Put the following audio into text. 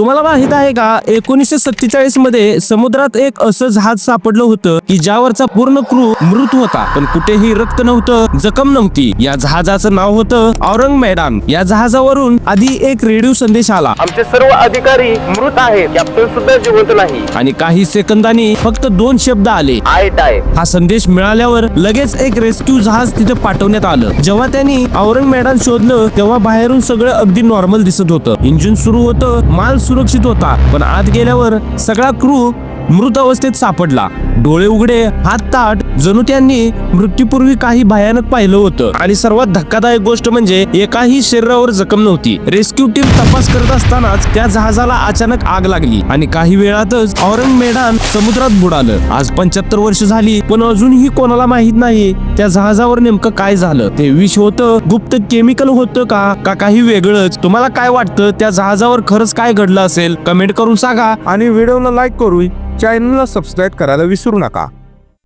तुम्हाला माहीत आहे का एकोणीसशे सत्तेचाळीसमध्ये समुद्रात एक असं जहाज सापडलं होतं की ज्यावरचा पूर्ण क्रू मृत होता. पण कुठेही रक्त नव्हतं जखम नव्हती. या जहाजाचं नाव होतं औरंग मैदान या जहाजावरून आधी एक रेडिओ संदेश आला. आमचे सर्व अधिकारी मृत आहेत. कॅप्टन सुद्धा जिवंत नाही. आणि काही सेकंदांनी फक्त दोन शब्द आले. आय टाय हा संदेश मिळाल्यावर लगेच एक रेस्क्यू जहाज तिथे पाठवण्यात आलं. जेव्हा त्यांनी औरंग मैदान शोधलं तेव्हा बाहेरून सगळं अगदी नॉर्मल दिसत होतं. इंजिन सुरू होतं माल सुरक्षित होता. पण आत गेल्यावर सगळा क्रू मृत अवस्थेत सापडला. डोळे उघडे हात ताट जणू त्यांनी मृत्यूपूर्वी काही भयानक पाहिलं होतं. आणि सर्वात धक्कादायक गोष्ट म्हणजे एकाही शरीरावर जखम नव्हती. रेस्क्यू टीम तपास करत असतानाच त्या जहाजाला अचानक आग लागली. आणि काही वेळातच औरंग मैदान समुद्रात बुडालं. आज पंच्याहत्तर वर्ष झाली पण अजूनही कोणाला माहीत नाही त्या जहाजावर नेमकं काय झालं. ते विष होतं गुप्त केमिकल होतं का? का काही वेगळंच? तुम्हाला काय वाटतं? त्या जहाजावर खरंच काय घडलं असेल? कमेंट करून सांगा. आणि व्हिडिओला लाईक करू चॅनलला सबस्क्राईब करायला विसरू नका.